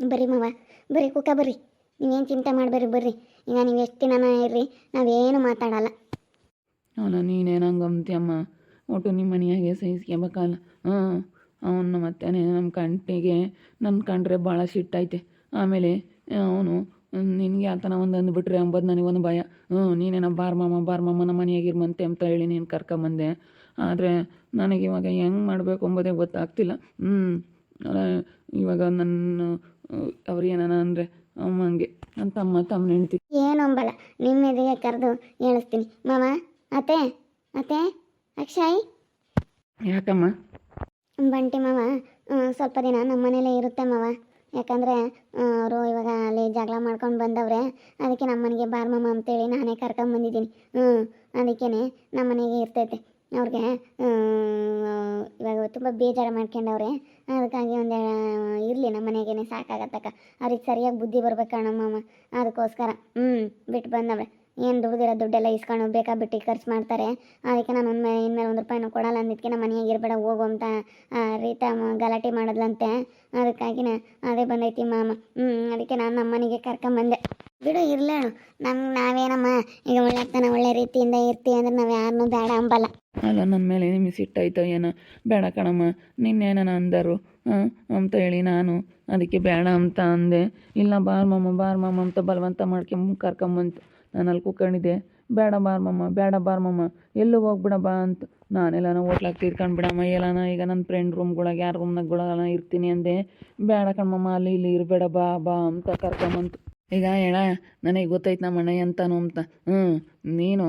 ಬರ್ರಿ ಮಾವ, ಬರ್ರಿ ಕುಕ್ಕ ಬರ್ರಿ. ನೀವೇನು ಚಿಂತೆ ಮಾಡಬೇಡ್ರಿ, ಬರ್ರಿ. ಈಗ ನೀವು ಎಷ್ಟು ದಿನ ಇರ್ರಿ, ನಾವೇನು ಮಾತಾಡಲ್ಲ. ಅವನ ನೀನೇನು ಹಂಗೆ ಅಂತೀಯಮ್ಮ ಒಟ್ಟು ನಿಮ್ಮ ಮನೆಯಾಗೆ ಸಹಿಸ್ಕೋಬೇಕಲ್ಲ. ಹಾಂ ಅವನು ಮತ್ತೆ ನಮ್ಮ ಕಂಟಿಗೆ ನನ್ನ ಕಂಡ್ರೆ ಭಾಳ ಸಿಟ್ಟೈತೆ. ಆಮೇಲೆ, ಅವನು, ನಿನಗೆ ಆತನ ಒಂದು ಅಂದ್ಬಿಟ್ರೆ ಅಂಬೋದು ನನಗೊಂದು ಭಯ. ಹ್ಞೂ ನೀನೇನ ಬಾರ್ ಮಾಮ ಬಾರ್ ಮಾಮ, ನಮ್ಮ ಮನೆಯಾಗಿರ್ಮಂತೆ ಅಂತ ಹೇಳಿ ನೀನು ಕರ್ಕೊಂಬಂದೆ. ಆದರೆ ನನಗೆ ಇವಾಗ ಹೆಂಗೆ ಮಾಡಬೇಕು ಅಂಬೋದೇ ಗೊತ್ತಾಗ್ತಿಲ್ಲ. ಹ್ಞೂ ಇವಾಗ ನನ್ನ ಅವ್ರು ಏನಾನ ಅಂದರೆ ಅಮ್ಮಂಗೆ ನನ್ನ ತಮ್ಮ ತಮ್ಮ ಹೆಂಡ್ತಿ ನಿಮ್ಮ ಎದೆಗೆ ಕರೆದು ಹೇಳಿಸ್ತೀನಿ ಮಾಮ ಅತ್ತೆ ಅತ್ತೆ ಅಕ್ಷಯ್. ಯಾಕಮ್ಮ? ಬಂಟಿ ಮಾವ ಸ್ವಲ್ಪ ದಿನ ನಮ್ಮ ಮನೇಲೇ ಇರುತ್ತೆ ಮಾವ. ಯಾಕಂದ್ರೆ ಅವರು ಇವಾಗ ಅಲ್ಲಿ ಜಗಳ ಮಾಡ್ಕೊಂಡು ಬಂದವ್ರೆ ಅದಕ್ಕೆ ನಮ್ಮ ಮನೆಗೆ ಬಾರ್ ಮಾಮ ಅಂತೇಳಿ ನಾನೇ ಕರ್ಕೊಂಬಂದಿದ್ದೀನಿ. ಹ್ಞೂ ಅದಕ್ಕೇ ನಮ್ಮನೆಗೆ ಇರ್ತೈತೆ. ಅವ್ರಿಗೆ ಇವಾಗ ತುಂಬ ಬೇಜಾರು ಮಾಡ್ಕೊಂಡವ್ರೆ, ಅದಕ್ಕಾಗಿ ಒಂದು ಇರಲಿ ನಮ್ಮ ಮನೆಗೇನೆ ಸಾಕಾಗತ್ತಕ್ಕ. ಅವ್ರಿಗೆ ಸರಿಯಾಗಿ ಬುದ್ಧಿ ಬರ್ಬೇಕು ಮಾಮ ಅದಕ್ಕೋಸ್ಕರ. ಹ್ಞೂ ಬಿಟ್ಟು ಬಂದವ್ರೆ. ಏನು ದುಡ್ದಿರೋ ದುಡ್ಡೆಲ್ಲ ಇಸ್ಕೊಂಡು ಬೇಕಾ ಬಿಟ್ಟು ಖರ್ಚು ಮಾಡ್ತಾರೆ. ಅದಕ್ಕೆ ನಾನು ಒಂದು ಇನ್ಮೇಲೆ ಒಂದು ರೂಪಾಯಿನೂ ಕೊಡಲ್ಲ ಅಂದಿದ್ದಕ್ಕೆ ನಮ್ಮ ಮನೆಯಾಗ ಇರಬೇಡ, ಹೋಗು ಅಂತ ರೀತಾ ಗಲಾಟೆ ಮಾಡಿದ್ಲಂತೆ. ಅದಕ್ಕಾಗಿನೇ ಅದೇ ಬಂದೈತಿ ಮಾಮ. ಹ್ಞೂ ಅದಕ್ಕೆ ನಾನು ನಮ್ಮ ಮನೆಗೆ ಕರ್ಕೊಂಬಂದೆ. ಬಿಡು ಇರಲೇಳು ನಮ್ಗೆ ನಾವೇನಮ್ಮ, ಈಗ ಒಳ್ಳೆತನ ಒಳ್ಳೆ ರೀತಿಯಿಂದ ಇರ್ತೀವಿ ಅಂದ್ರೆ ನಾವು ಯಾರನ್ನೂ ಬೇಡ ಅಂಬಲ್ಲ. ಅಲ್ಲ ನನ್ನ ಮೇಲೆ ನಿಮಗೆ ಸಿಟ್ಟಾಯ್ತೋ ಏನೋ? ಬೇಡ ಕಣಮ್ಮ. ನಿನ್ನೇನ ಅಂದರು. ಅಂತ ಹೇಳಿ ನಾನು ಅದಕ್ಕೆ ಬೇಡ ಅಂತ ಅಂದೆ. ಇಲ್ಲ, ಬಾರ್ ಮಾಮ ಬಾರ್ ಮಾಮ ಅಂತ ಬಲವಂತ ಮಾಡ್ಕೊಂಬ ಕರ್ಕೊಂಬಂತು. ನಾನು ಅಲ್ಲಿ ಕೂತ್ಕೊಂಡಿದ್ದೆ. ಬೇಡ ಬಾರಮ್ಮ ಮಾಮ ಬೇಡ ಬಾರಮ್ಮ ಮಾಮ ಎಲ್ಲೂ ಹೋಗ್ಬಿಡ ಬಾ ಅಂತ. ನಾನೆಲ್ಲನ ಹೋಟ್ಲಾಗ ತೀರ್ಕೊಂಡು ಬಿಡಮ್ಮ ಎಲ್ಲಾನ ಈಗ ನನ್ನ ಫ್ರೆಂಡ್ ರೂಮ್ಗಳಾಗ ಯಾರ ರೂಮ್ನಾಗ ಇರ್ತೀನಿ ಅಂದೆ. ಬೇಡ ಕಣ್ಮಮ್ಮ, ಅಲ್ಲಿ ಇಲ್ಲಿ ಇರಬೇಡ, ಬಾ ಬಾ ಅಂತ ಕರ್ಕೊಂಬಂತು. ಈಗ ಹೇಳ, ನನಗೆ ಗೊತ್ತೈತೆ ನಮ್ಮ ಅಣ್ಣ ಎಂತಾನು ಅಂತ. ಹ್ಞೂ ನೀನು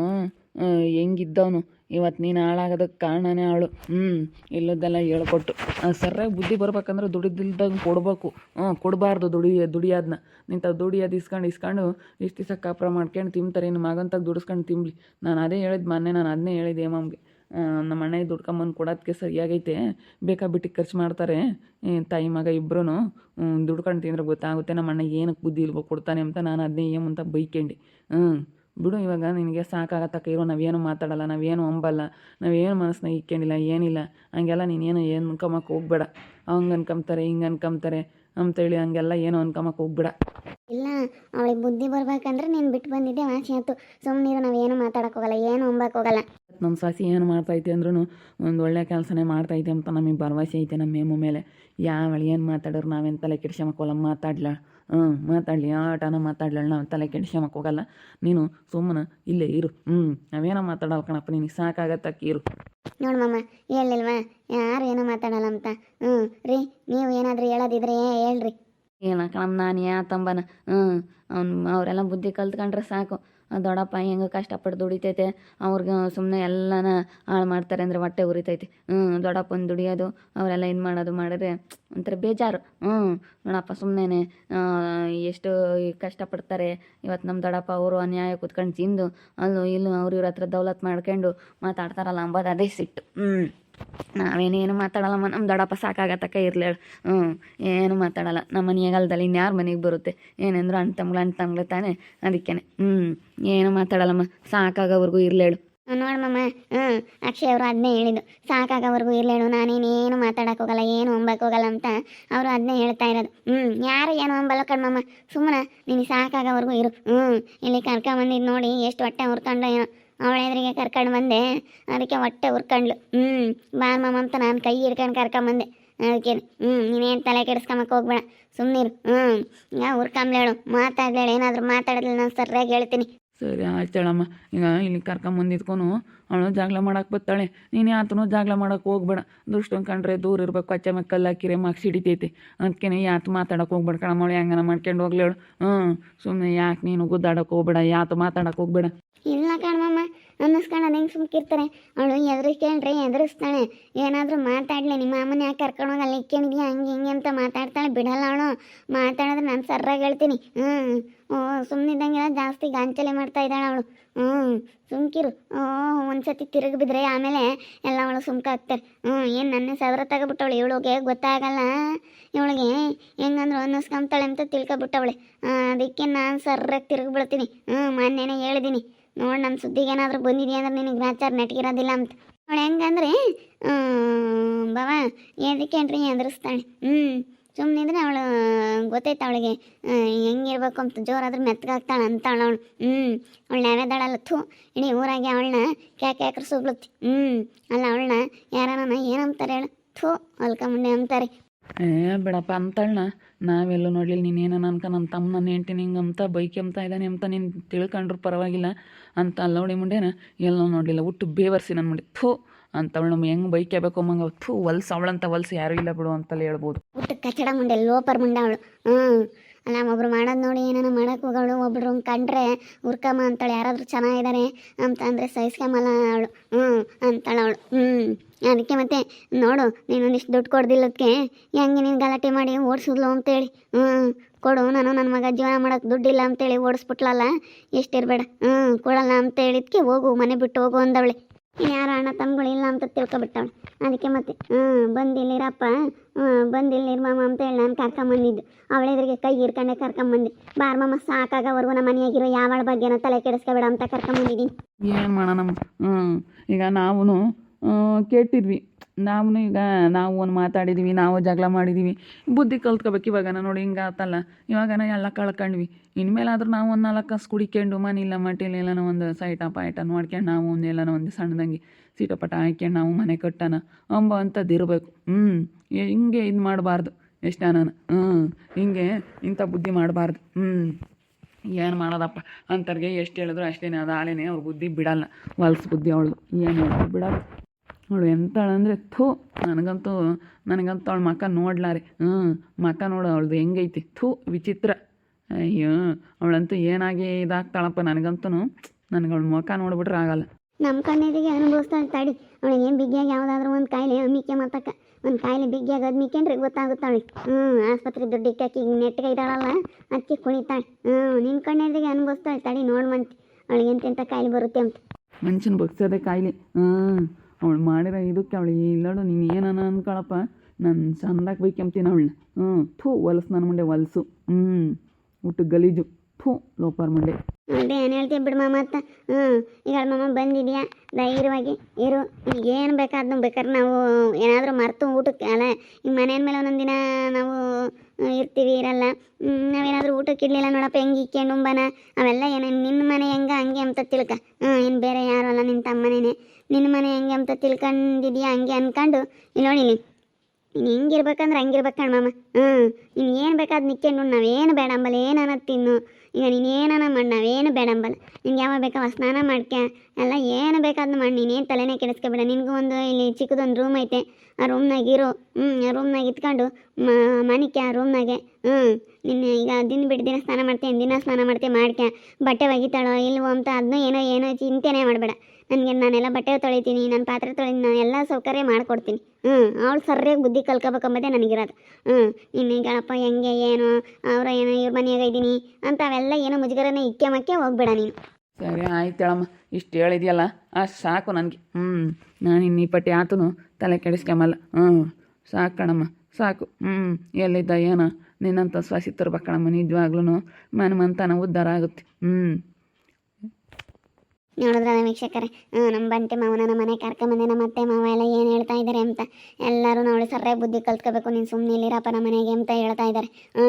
ಹೆಂಗಿದ್ದವನು. ಇವತ್ತು ನೀನು ಹಾಳಾಗೋದಕ್ಕೆ ಕಾರಣನೇ ಅವಳು. ಹ್ಞೂ ಇಲ್ಲದೆಲ್ಲ ಹೇಳ್ಕೊಟ್ಟು. ಸರಿಯಾಗಿ ಬುದ್ಧಿ ಬರ್ಬೇಕಂದ್ರೆ ದುಡಿದಿಲ್ದಂಗೆ ಕೊಡಬೇಕು. ಹ್ಞೂ ಕೊಡಬಾರ್ದು ದುಡಿ ದುಡಿಯೋದನ್ನ ನಿಂತ ದುಡಿಯೋದು ಇಸ್ಕೊಂಡು ಇಸ್ಕೊಂಡು ಇಷ್ಟು ದಿವಸ ಕಾಪ್ರ ಮಾಡ್ಕೊಂಡು ತಿಂತಾರೆ ಇನ್ನು ಮಗಂತಾಗ ದುಡಿಸ್ಕೊಂಡು ತಿನ್ಲಿ ನಾನು ಅದೇ ಹೇಳಿದ್ ಮೊನ್ನೆ, ನಾನು ಅದನ್ನೇ ಹೇಳಿದೆ ಮಾಮ್ಗೆ. ನಮ್ಮ ಅಣ್ಣ ದುಡ್ಕೊಂಬಂದು ಕೊಡೋದಕ್ಕೆ ಸರಿಯಾಗೈತೆ. ಬೇಕಾ ಬಿಟ್ಟು ಖರ್ಚು ಮಾಡ್ತಾರೆ. ತಾಯಿ, ಮಗ ಇಬ್ಬರೂ ದುಡ್ಕೊಂಡು ತಿಂದ್ರೆ ಗೊತ್ತಾಗುತ್ತೆ ನಮ್ಮ ಅಣ್ಣ ಏನಕ್ಕೆ ಬುದ್ಧಿ ಇಲ್ವೋ ಕೊಡ್ತಾನೆ ಅಂತ ನಾನು ಅದನ್ನೇ ಏಮಂತ ಬೈಕೊಂಡೆ. ಹ್ಞೂ ಬಿಡು ಇವಾಗ ನಿನಗೆ ಸಾಕಾಗತ್ತಕ್ಕ ಇರೋ ನಾವೇನು ಮಾತಾಡಲ್ಲ ನಾವೇನು ಅಂಬಲ್ಲ ನಾವೇನು ಮನಸ್ಸನ್ನ ಇಕ್ಕೊಂಡಿಲ್ಲ ಏನಿಲ್ಲ. ಹಂಗೆಲ್ಲ ನೀನೇನು ಏನು ಅನ್ಕೊಂಬಕ್ಕೆ ಹೋಗ್ಬೇಡ. ಹಂಗೆ ಅನ್ಕೊಂತಾರೆ ಹಿಂಗೆ ಅನ್ಕೊಂತಾರೆ ಅಂತೇಳಿ ಹಂಗೆಲ್ಲ ಏನು ಅನ್ಕೊಂಬಕ್ಕೆ ಹೋಗ್ಬೇಡ. ಇಲ್ಲ ಅವಳಿಗೆ ಬುದ್ಧಿ ಬರ್ಬೇಕಂದ್ರೆ ನೀನು ಬಿಟ್ಟು ಬಂದಿದ್ದೆ ವಾಸಿ ಆಯ್ತು. ಸುಮ್ಮನಿರು ನಾವೇನು ಮಾತಾಡಕ್ಕೆ ಹೋಗಲ್ಲ ಏನು ಅಂಬಕ್ಕೆ ಹೋಗಲ್ಲ. ನಮ್ಮ ಸಾಸಿ ಏನು ಮಾಡ್ತೈತೆ ಅಂದ್ರೂ ಒಂದು ಒಳ್ಳೆ ಕೆಲಸನೇ ಮಾಡ್ತೈತೆ ಅಂತ ನಮಗೆ ಭರವಸೆ ಐತೆ ನಮ್ಮ ಮೇಮು ಮೇಲೆ. ಯಾವಳು ಏನು ಮಾತಾಡೋರು ನಾವೇನು ತಲೆ ಕೆಡ್ಸ್ಕೊಂಬಕ್ಕೋಲ್ಲ ಮಾತಾಡ್ಲ? ಹ್ಞೂ ಮಾತಾಡಲಿ ಆಟನ ಮಾತಾಡ್ಲಳ ನಾವು ತಲೆ ಕೆಡಿಸ್ಕೊಂಬಕ್ಕೆ ಹೋಗಲ್ಲ. ನೀನು ಸುಮ್ಮನೆ ಇಲ್ಲೇ ಇರು. ಹ್ಞೂ ನಾವೇನೋ ಮಾತಾಡಲ್ಲ ಕಣಪ್ಪ ನಿನಗೆ ಸಾಕಾಗತ್ತಕ್ಕೆ ಇರು. ನೋಡು ಮಾಮ ಹೇಳಿಲ್ವಾ ಯಾರು ಏನೋ ಮಾತಾಡಲ್ಲ ಅಂತ? ಹ್ಞೂ ರೀ ನೀವು ಏನಾದರೂ ಹೇಳೋದಿದ್ರೆ ಹೇಳ್ರಿ. ಏನಕ್ಕ ನಮ್ಮ ನಾನು ಯಾ ತಂಬನ? ಹ್ಞೂ ಅವ್ನು ಅವರೆಲ್ಲ ಬುದ್ಧಿ ಕಲ್ತ್ಕೊಂಡ್ರೆ ಸಾಕು. ದೊಡ್ಡಪ್ಪ, ಹೆಂಗೆ ಕಷ್ಟಪಟ್ಟು ದುಡಿತೈತೆ. ಅವ್ರಿಗೆ ಸುಮ್ಮನೆ ಎಲ್ಲನ ಹಾಳು ಮಾಡ್ತಾರೆ ಅಂದರೆ ಹೊಟ್ಟೆ ಉರಿತೈತೆ. ಹ್ಞೂ ದೊಡ್ಡಪ್ಪನ ದುಡಿಯೋದು, ಅವರೆಲ್ಲ ಇದು ಮಾಡೋದು ಮಾಡಿದ್ರೆ ಒಂಥರ ಬೇಜಾರು. ಹ್ಞೂ ನೋಡಪ್ಪ ಸುಮ್ಮನೆ ಎಷ್ಟು ಕಷ್ಟಪಡ್ತಾರೆ. ಇವತ್ತು ನಮ್ಮ ದೊಡ್ಡಪ್ಪ ಅವರು ಅನ್ಯಾಯ ಕೂತ್ಕೊಂಡು ತಿಂದು, ಅಲ್ಲೂ ಇಲ್ಲೂ ಅವ್ರ ಇವ್ರ ಹತ್ರ ದೌಲತ್ ಮಾಡ್ಕೊಂಡು ಮಾತಾಡ್ತಾರಲ್ಲ ಅಂಬೋದು ಅದೇ ಸಿಟ್ಟು. ಹ್ಞೂ ನಾವೇನೇನು ಮಾತಾಡಲ್ಲಮ್ಮ ನಮ್ಮ ದೊಡ್ಡಪ್ಪ ಸಾಕಾಗತ್ತಕ್ಕ ಇರ್ಲೇಳು ಹೇಳು. ಹ್ಞೂ ಏನು ಮಾತಾಡಲ್ಲ. ನಮ್ಮ ಮನೆಯಾಗಲ್ದಲ್ಲಿ ಇನ್ಯಾರು ಮನೆಗೆ ಬರುತ್ತೆ? ಏನಂದ್ರು ಅಣ್ಣ ತಮ್ಗಳು ಅಣ್ಣ ತಮ್ಗಳು ತಾನೆ ಅದಕ್ಕೇನೆ. ಹ್ಞೂ ಏನು ಮಾತಾಡಲ್ಲಮ್ಮ. ಸಾಕಾಗೋವರೆಗೂ ಇರ್ಲೇಳು ನೋಡಮ್ಮ ನೋಡು ಮಾಮ. ಹ್ಞೂ ಅಕ್ಷಯ್ ಅವರು ಅದನ್ನೇ ಹೇಳಿದ್ದು. ಸಾಕಾಗೋವರೆಗೂ ಇರಲೇಳು ನಾನೇನೇನು ಮಾತಾಡಕ್ಕೆ ಹೋಗಲ್ಲ, ಏನು ಅಂಬಕ್ಕೆ ಹೋಗಲ್ಲ ಅಂತ ಅವರು ಅದನ್ನೇ ಹೇಳ್ತಾ ಇರೋದು. ಹ್ಞೂ ಯಾರು ಏನು ಅಂಬಲ್ಲ ಕಣ್ಮಮ್ಮ ಸುಮ್ಮನೆ ನಿನಗೆ ಸಾಕಾಗೋವರೆಗೂ ಇರು. ಹ್ಞೂ ಇಲ್ಲಿ ಕರ್ಕೊಂಬಂದಿದ್ದು ನೋಡಿ ಎಷ್ಟು ಹೊಟ್ಟೆ ಹುರ್ಕೊಂಡು ಏನೋ. ಅವಳ ಎದುರಿಗೆ ಕರ್ಕೊಂಡು ಬಂದೆ. ಅದಕ್ಕೆ ಹೊಟ್ಟೆ ಹುರ್ಕೊಂಡ್ಲು ಹ್ಞೂ ಬಾ ಮಾಮ ಅಂತ ನಾನು ಕೈ ಹಿಡ್ಕೊಂಡು ಕರ್ಕೊಂಬಂದೆ ಅದಕ್ಕೆ ಹ್ಞೂ ನೀನೇನು ತಲೆ ಕೆಡಿಸ್ಕೊಂಬಕ್ಕೆ ಹೋಗ್ಬೇಡ. ಸುಮ್ಮನಿರು ಹ್ಞೂ ಯಾ ಹುರ್ಕೊಂಬ್ಲೇಳು ಮಾತಾಡ್ಲೇಳು ಏನಾದರೂ ಮಾತಾಡಿದ್ಲು ನಾನು ಸರಿಯಾಗಿ ಹೇಳ್ತೀನಿ. ಸರಿ ಆಯ್ತು ಹೇಳಮ್ಮ. ಈಗ ಇಲ್ಲಿ ಕರ್ಕೊಂಬಂದಿದ್ಕೊನು ಅವಳು ಜಾಗ್ಲ ಮಾಡಕ್ಕೆ ಬರ್ತಾಳೆ ನೀನು ಯಾತನೂ ಜಾಗ್ಲ ಮಾಡಕ್ಕೆ ಹೋಗ್ಬೇಡ. ದುಷ್ಟನ್ ಕಂಡ್ರೆ ದೂರ ಇರ್ಬೇಕು. ಕಚ್ಚ ಮಕ್ಕಲ್ಲ ಹಾಕಿರೆ ಮಾಕ್ಸ್ ಹಿಡಿತೈತಿ. ಅದಕ್ಕೆ ಯಾತು ಮಾತಾಡಕ್ಕೆ ಹೋಗ್ಬೇಡ ಕಣಮ್ಮ. ಅವಳು ಹೆಂಗನ ಮಾಡ್ಕೊಂಡು ಹೋಗ್ಲೇಳು ಹ್ಞೂ ಸುಮ್ಮನೆ ಯಾಕೆ ನೀನು ಗುದ್ದಾಡಕ್ಕೆ ಹೋಗ್ಬೇಡ? ಯಾತು ಮಾತಾಡಕ್ಕೆ ಹೋಗ್ಬೇಡ? ಅನ್ನಿಸ್ಕೊಂಡು ಅದು ಹೆಂಗೆ ಸುಮ್ಕಿರ್ತಾರೆ ಅವಳು ಎದುರಿಸ್ಕೊಂಡ್ರೆ ಎದುರಿಸ್ತಾಳೆ. ಏನಾದರೂ ಮಾತಾಡಲಿ, ನಿಮ್ಮ ಅಮ್ಮನ ಯಾಕೆ ಕರ್ಕೊಂಡು ಹೋಗಲ್ಲ ಅಲ್ಲಿ ಇಕ್ಕೊಂಡಿದ್ಯಾ ಹಂಗೆ ಹಿಂಗೆ ಅಂತ ಮಾತಾಡ್ತಾಳೆ. ಬಿಡಲ್ಲ ಅವಳು. ಮಾತಾಡಿದ್ರೆ ನಾನು ಸರ್ರಾಗಿ ಹೇಳ್ತೀನಿ. ಹ್ಞೂ ಓ ಸುಮ್ಮನಿದ್ದಂಗೆಲ್ಲ ಜಾಸ್ತಿ ಗಾಂಚಲೆ ಮಾಡ್ತಾ ಇದ್ದಾಳೆ ಅವಳು. ಹ್ಞೂ ಸುಮ್ಕಿರು ಓ, ಒಂದ್ಸತಿ ತಿರುಗಿ ಬಿದ್ದರೆ ಆಮೇಲೆ ಎಲ್ಲ ಅವಳು ಸುಮ್ಕಾಗ್ತಾರೆ ಹ್ಞೂ ಏನು ನನ್ನ ಸದ್ರ ತಗೊಬಿಟ್ಟವಳು? ಇವಳಿಗೆ ಗೊತ್ತಾಗಲ್ಲ. ಇವಳಿಗೆ ಹೆಂಗಂದ್ರು ಅನ್ನಿಸ್ಕೊಂತಾಳೆ ಅಂತ ತಿಳ್ಕೊಬಿಟ್ಟವಳೆ. ಅದಕ್ಕೆ ನಾನು ಸರ್ರಾಗಿ ತಿರುಗಿ ಬಿಡ್ತೀನಿ ಹ್ಞೂ ಮೊನ್ನೆನೇ ಹೇಳಿದ್ದೀನಿ ನೋಡಿ ನನ್ನ ಸುದ್ದಿಗೆ ಏನಾದರೂ ಬಂದಿದೆಯಾ ಅಂದ್ರೆ ನಿನಗೆ ಗ್ರಾಚಾರ ನೆಟ್ಗಿರೋದಿಲ್ಲ ಅಂತ. ಅವಳು ಹೆಂಗಂದ್ರೆ ಬಾವ ಏನ್ರಿ ಎದುರಿಸ್ತಾಳೆ? ಹ್ಞೂ ಸುಮ್ಮನಿದ್ರೆ ಅವಳು ಗೊತ್ತೈತೆ ಅವಳಿಗೆ. ಹೆಂಗಿರ್ಬೇಕು ಅಂತ ಜೋರಾದ್ರೆ ಮೆತ್ತಗಾಗ್ತಾಳೆ ಅಂತಾಳೆ ಅವಳು. ಹ್ಞೂ ಅವಳು ನಾವೇದಾಳಲ್ಲ ಥೂ. ಇಡೀ ಊರಾಗೆ ಅವಳನ್ನ ಕ್ಯಾಕೆ ಯಾಕ್ರೆ ಸುಗ್ಲತ್ತಿ. ಹ್ಞೂ ಅಲ್ಲ ಅವಳನ್ನ ಯಾರನ್ನ ಏನಂತಾರೆ ಹೇಳು. ಥೂ ಅಲ್ಕ ಮುಂಡೆ ಅಂತಾರೆ. ಏ, ಬಿಡಪ್ಪ ಅಂತಳ್ನ ನಾವೆಲ್ಲೂ ನೋಡ್ಲಿಲ್ಲ ನೀನೇನ ಅನ್ಕ ನನ್ನ ತಮ್ಮ ನನ್ನ ಹೆಂಡ್ತಿ ನಿಂಗೆ ಅಂತ ಎಂತ ಇದ್ದಾನೆ ಅಂತ ನೀನು ತಿಳ್ಕೊಂಡ್ರು ಪರವಾಗಿಲ್ಲ ಅಂತ ಅಲ್ಲವಡಿ ಮುಂಡೇನ, ಎಲ್ಲೋ ನೋಡಲಿಲ್ಲ. ಒಟ್ಟು ಬೇವರ್ಸಿ ನನ್ನ ಮುಂದೆ. ಥೂ, ಅಂತವಳು ನಮ್ಗೆ ಹೆಂಗೆ ಬೈಕ್ ಯಾಬೇಕು ಅಮ್ಮಂಗೆ. ಥೂ ಹೊಲ್ಸು ಅವಳಂತ ಹೊಲ್ಸು ಯಾರೂ ಇಲ್ಲ ಬಿಡು ಅಂತಲೇ ಹೇಳ್ಬೋದು. ಊಟ ಕಚಡ ಮುಂಡೆ, ಲೋಪರ್ ಮುಂಡೆ ಅವಳು. ಹ್ಞೂ ಒಬ್ರು ಮಾಡೋದು ನೋಡಿ ಏನಾನ ಮಾಡೋಕೆ ಹೋಗೋಳು, ಒಬ್ರು ಕಂಡ್ರೆ ಹುರ್ಕಮ್ಮ ಅಂತಾಳೆ ಯಾರಾದರೂ ಚೆನ್ನಾಗಿದ್ದಾರೆ ಅಂತ ಅಂದ್ರೆ ಸಹಿಸ್ಕೊಂಬಲ್ಲ ಅವಳು. ಹ್ಞೂ ಅಂತಾಳೆ ಅವಳು ಹ್ಞೂ ಅದಕ್ಕೆ ಮತ್ತೆ ನೋಡು ನೀನು ಒಂದಿಷ್ಟು ದುಡ್ಡು ಕೊಡ್ದಿಲ್ಲದಕ್ಕೆ ಹೆಂಗೆ ನೀನು ಗಲಾಟೆ ಮಾಡಿ ಓಡಿಸಿದ್ಲು ಅಂತೇಳಿ. ಹ್ಞೂ ಕೊಡು, ನಾನು ನನ್ನ ಮಗ ಜೀವನ ಮಾಡೋಕೆ ದುಡ್ಡಿಲ್ಲ ಅಂತೇಳಿ ಓಡಿಸ್ಬಿಟ್ಲಲ್ಲ ಎಷ್ಟಿರಬೇಡ ಹ್ಞೂ ಕೊಡಲ್ಲ ಅಂತ ಹೇಳಿದ್ಕೆ ಹೋಗು, ಮನೆ ಬಿಟ್ಟು ಹೋಗು ಅಂದವಳೆ. ಯಾರು ಅಣ್ಣ ತಮ್ಮಗಳು ಇಲ್ಲ ಅಂತ ತಿಳ್ಕೊಬಿಟ್ಟವಳು. ಅದಕ್ಕೆ ಮತ್ತೆ ಹ್ಞೂ ಬಂದಿಲ್ಲಿರಪ್ಪ. ಹ್ಞೂ ಬಂದಿಲ್ಲಿರ್ ಮಾಮ ಅಂತ ಹೇಳಿ ನಾನು ಕರ್ಕೊಂಬಂದಿದ್ದು. ಅವಳ ಎದುರಿಗೆ ಕೈ ಹಿಡ್ಕೊಂಡೆ ಕರ್ಕೊಂಬಂದೆ. ಬಾರ್ ಮಾಮ, ಸಾಕಾಗವರೆಗೂ ನಮ್ಮ ಮನೆಯಾಗಿರೋ ಯಾವಳ ಬಗ್ಗೆನ ತಲೆ ಕೆಡಿಸ್ಕೊಬೇಡ ಅಂತ ಕರ್ಕೊಂಬಂದಿದ್ದೀನಿ. ಏನು ಮಾಡೋಣ ಈಗ ನಾವು ಕೇಟ್ಟಿದ್ವಿ ನಾವು ಈಗ ನಾವು ಒಂದು ಮಾತಾಡಿದ್ದೀವಿ ನಾವು ಜಗಳ ಮಾಡಿದ್ದೀವಿ ಬುದ್ಧಿ ಕಲ್ತ್ಕೋಬೇಕು ಇವಾಗನ ನೋಡಿ ಹಿಂಗೆ ಆತಲ್ಲ. ಇವಾಗನ ಎಲ್ಲ ಕಳ್ಕೊಂಡ್ವಿ. ಇನ್ಮೇಲಾದ್ರೂ ನಾವು ಒಂದು ನಾಲ್ಕು ಕಾಸು ಕುಡಿಕೊಂಡು ಮನಿಲ್ಲ ಮಟ್ಟಿಲ್ಲ ಎಲ್ಲನೋ ಒಂದು ಸೈಟ ಪಾಯ್ಟ ನೋಡ್ಕೊಂಡು ನಾವು ಒಂದು ಎಲ್ಲನೋ ಒಂದು ಸಣ್ಣದಂಗೆ ಸೀಟಪಟ ಹಾಕ್ಯಂಡು ನಾವು ಮನೆ ಕಟ್ಟೋಣ ಅಂಬ ಅಂಥದ್ದು ಇರಬೇಕು. ಹ್ಞೂ ಹಿಂಗೆ ಇದು ಮಾಡಬಾರ್ದು. ಎಷ್ಟು ನಾನು ಹ್ಞೂ ಹಿಂಗೆ ಇಂಥ ಬುದ್ಧಿ ಮಾಡಬಾರ್ದು. ಹ್ಞೂ ಏನು ಮಾಡೋದಪ್ಪ? ಅಂತರ್ಗೆ ಎಷ್ಟು ಹೇಳಿದ್ರು ಅಷ್ಟೇ ಅದು ಆಳೆನೇ ಅವ್ರ ಬುದ್ಧಿ ಬಿಡಲ್ಲ. ಹೊಲ್ಸ್ ಬುದ್ಧಿ ಅವಳು ಏನು ಹೇಳಿದ್ರು ಬಿಡಲ್ಲ ಅವಳು ಎಂತಾಳಂದರೆ ಥೂ ನನಗಂತೂ ನನಗಂತೂ ಅವಳ ಮಕ್ಕ ನೋಡ್ಲಾರೆ ಹ್ಞೂ ಮಕ್ಕ ನೋಡು ಅವಳದು ಹೆಂಗೈತಿ. ಥೂ ವಿಚಿತ್ರ. ಅಯ್ಯೋ ಅವಳಂತೂ ಏನಾಗಿ ಇದಾಗ್ತಾಳಪ್ಪ ನನಗಂತೂ ನನಗೆ ಅವಳ ಮುಖ ನೋಡ್ಬಿಟ್ರೆ ಆಗಲ್ಲ. ನಮ್ಮ ಕಣ್ಣೆದಿಗೆ ಅನುಭವಿಸ್ತಾಳೆ ತಡಿ. ಅವಳಿಗೆ ಬಿಗ್ಗಿಯಾಗಿ ಯಾವುದಾದ್ರೂ ಒಂದು ಕಾಯಿಲೆ ಅಮ್ಮಿಕೆ ಮತ್ತಕ್ಕ ಒಂದು ಕಾಯಿಲೆ ಬಿಗ್ಗಿಯಾಗಿ ಅದು ಮಿಕ್ಕಂಡ್ರೆ ಗೊತ್ತಾಗುತ್ತಾಳೆ ಹ್ಞೂ ಆಸ್ಪತ್ರೆ ದುಡ್ಡು ಇಕ್ಕಾಕಿ ನೆಟ್ಟಿಗೆ ಇದ್ದಾಳಲ್ಲ ಅದಕ್ಕೆ ಕುಣಿತಾಳೆ. ಹ್ಞೂ ನಿನ್ನ ಕಣ್ಣೆದಿಗೆ ಅನುಭವಿಸ್ತಾಳೆ ತಡಿ ನೋಡ್ಮಂತಿ ಅವಳಿಗೆ ಎಂತೆಂಥ ಕಾಯಿಲೆ ಬರುತ್ತೆ ಅಂತ. ಮನುಷ್ಯನ ಬಗ್ಸೋದೇ ಕಾಯಿಲೆ. ಹ್ಞೂ ಅವಳು ಮಾಡಿರೋ ಇದಕ್ಕೆ ಅವಳು ಇಲ್ಲಾಡು, ನೀನು ಏನನ ಅಂದ್ಕೊಳಪ್ಪ ನಾನು ಚಂದಾಗಿ ಬೈಕೆಂಬ್ತೀನಿ ಅವಳನ್ನ. ಹ್ಞೂ ಥೂ, ಹೊಲಸು ನನ್ನ ಮುಂದೆ, ಹೊಲಸು. ಹ್ಞೂ ಊಟ ಗಲೀಜು. ಥೂ, ಲೋಪರ್ ಮುಂಡೆ ಅದೇ ಏನು ಹೇಳ್ತೀನಿ ಬಿಡು ಮಾಮ ಹ್ಞೂ ಈಗ ಮಾಮ ಬಂದಿದ್ಯಾ? ಧೈರ್ಯವಾಗಿ ಇರು. ಏನು ಬೇಕಾದ್ನು ಬೇಕಾದ್ರೆ ನಾವು ಏನಾದರೂ ಮರ್ತು ಊಟಕ್ಕೆ, ಅಲ್ಲ ಈಗ ಮನೆ ಮೇಲೆ ಒಂದೊಂದು ದಿನ ನಾವು ಇರ್ತೀವಿ, ಇರಲ್ಲ. ನಾವೇನಾದರೂ ಊಟಕ್ಕೆ ಇರಲಿಲ್ಲ ನೋಡಪ್ಪ, ಹೆಂಗೆ ಇಕ್ಕೊಂಡು ಉಂಬನ ಅವೆಲ್ಲ ಏನು ನಿನ್ನ ಮನೆ ಹೆಂಗೆ ಹಂಗೆ ಅಂತ ತಿಳ್ಕ. ಹ್ಞೂ ಇನ್ನು ಬೇರೆ ಯಾರು ಅಲ್ಲ ನಿನ್ನ ತಮ್ಮನೇನೆ. ನಿನ್ನ ಮನೆ ಹೆಂಗೆ ಅಂತ ತಿಳ್ಕೊಂಡಿದ್ಯಾ ಹಂಗೆ ಅಂದ್ಕೊಂಡು ಇಲ್ಲಿ ನೋಡಿ ನೀನು. ನೀನು ಹೆಂಗಿರ್ಬೇಕಂದ್ರೆ ಹಂಗಿರ್ಬೇಕು ಮಾಮ. ಹ್ಞೂ ನೀನು ಏನು ಬೇಕಾದ್ ನಾವು ನಾವೇನು ಬೇಡ ಅಂಬಲ್ಲ ಏನಾನ ತಿನ್ನು. ಈಗ ನೀನು ಏನಾನ ಮಾಡಿ, ನಾವೇನು ಬೇಡ ಅಂಬಲ್ಲ. ನಿನ್ಗೆ ಯಾವಾಗ ಬೇಕಾವ ಸ್ನಾನ ಮಾಡ್ಕ, ಎಲ್ಲ ಏನು ಬೇಕಾದ್ನ ಮಾಡಿ ನೀನೇನು ತಲೆನೇ ಕೆಡಿಸ್ಕೊಬೇಡ. ನಿನಗೂ ಒಂದು ಇಲ್ಲಿ ಚಿಕ್ಕದೊಂದು ರೂಮ್ ಐತೆ. ಆ ರೂಮ್ನಾಗ ಇರು. ಹ್ಞೂ ಆ ರೂಮ್ನಾಗ ಇತ್ಕೊಂಡು ಮನಿಕೆ ಆ ರೂಮ್ನಾಗೆ ಹ್ಞೂ ನಿನ್ನ ಈಗ ದಿನ ಬಿಟ್ಟು ದಿನ ಸ್ನಾನ ಮಾಡ್ತೇನೆ ದಿನ ಸ್ನಾನ ಮಾಡ್ತೇನೆ ಮಾಡ್ಕ. ಬಟ್ಟೆ ಒಗಿತಾಳೋ ಇಲ್ವೋ ಅಂತ ಅದನ್ನೂ ಏನೋ ಏನೋ ಚಿಂತೆನೇ ಮಾಡಬೇಡ. ನನಗೆ ನಾನೆಲ್ಲ ಬಟ್ಟೆ ತೊಳಿತೀನಿ ನನ್ನ ಪಾತ್ರೆ ತೊಳಿತೀನಿ, ನಾನು ಎಲ್ಲ ಸೌಕರ್ಯ ಮಾಡಿಕೊಡ್ತೀನಿ. ಹ್ಞೂ ಅವಳು ಸರಿಯಾಗಿ ಬುದ್ಧಿ ಕಲ್ಕೋಬೇಕಂಬುದೇ ನನಗಿರೋದು ಹ್ಞೂ ಇನ್ನು ಗಣಪ ಹೆಂಗೆ, ಏನು, ಅವರ ಏನು, ಇವ್ರ ಮನೆಯಾಗ ಇದ್ದೀನಿ ಅಂತ ಅವೆಲ್ಲ ಏನು ಮುಜುಗರನೇ ಇಕ್ಕೆ ಮಕ್ಕೆ ಹೋಗ್ಬೇಡ ನೀನು. ಸರಿ ಆಯ್ತು ಹೇಳಮ್ಮ, ಇಷ್ಟು ಹೇಳಿದ್ಯಲ್ಲ ಅಷ್ಟು ಸಾಕು ನನಗೆ. ಹ್ಞೂ ನಾನು ಇನ್ನು ಈ ಪಟ್ಟಿ ಆತನು ತಲೆ ಕೆಡಿಸ್ಕೊಂಬಲ್ಲ. ಹ್ಞೂ ಸಾಕು ಕಣಮ್ಮ, ಸಾಕು. ಹ್ಞೂ ಎಲ್ಲಿದ್ದ ಏನೋ ನಿನ್ನಂಥ ಸ್ವಾಸಿ ತರ್ಬೇಕಣಮ್ಮ ನಿಜವಾಗ್ಲೂ ಮನ ಮಂತನ ಉದ್ಧಾರ ಆಗುತ್ತೆ. ಹ್ಞೂ ನೋಡಿದ್ರಲ್ಲ ವೀಕ್ಷಕರೇ? ನಮ್ಮ ಬಂಟಿ ಮಾವನ ನಮ್ಮ ಮನೆ ಕರ್ಕೊಂಬಂದೆ ನಮ್ಮ ಅತ್ತೆ ಮಾವ ಎಲ್ಲ ಏನು ಹೇಳ್ತಾ ಇದ್ದಾರೆ ಅಂತ ಎಲ್ಲರೂ ನೋಡಿ ಸರ್ರೆ ಬುದ್ಧಿ ಕಲ್ತ್ಕೋಬೇಕು, ನೀನು ಸುಮ್ಮನೆ ಇಲ್ಲಿರಪ್ಪ ನಮ್ಮ ಮನೆಗೆ ಅಂತ ಹೇಳ್ತಾ ಇದ್ದಾರೆ ಹ್ಞೂ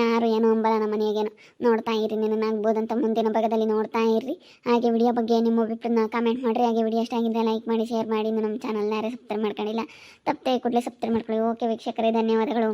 ಯಾರು ಏನೋ ಅಂಬಲ್ಲ ನಮ್ಮ ಮನೆಗೇನು. ನೋಡ್ತಾ ಇರಿ ನಿನ್ನಾಗ್ಬೋದು ಅಂತ ಮುಂದಿನ ಭಾಗದಲ್ಲಿ ನೋಡ್ತಾ ಇರ್ರಿ. ಹಾಗೆ ವಿಡಿಯೋ ಬಗ್ಗೆ ನಿಮ್ಮ ಅಭಿಪ್ರಾಯ ಕಮೆಂಟ್ ಮಾಡಿರಿ. ಹಾಗೆ ವಿಡಿಯೋ ಇಷ್ಟ ಆಗಿದ್ರೆ ಲೈಕ್ ಮಾಡಿ ಶೇರ್ ಮಾಡಿ. ನಮ್ಮ ಚಾನಲ್ನ ಯಾರೇ ಸಬ್ಸ್ಕ್ರೈಬ್ ಮಾಡ್ಕೊಂಡಿಲ್ಲ, ತಪ್ಪದೆ ಕೂಡಲೇ ಸಬ್ಸ್ಕ್ರೈಬ್ ಮಾಡ್ಕೊಳ್ಳಿ. ಓಕೆ ವೀಕ್ಷಕರೇ, ಧನ್ಯವಾದಗಳು.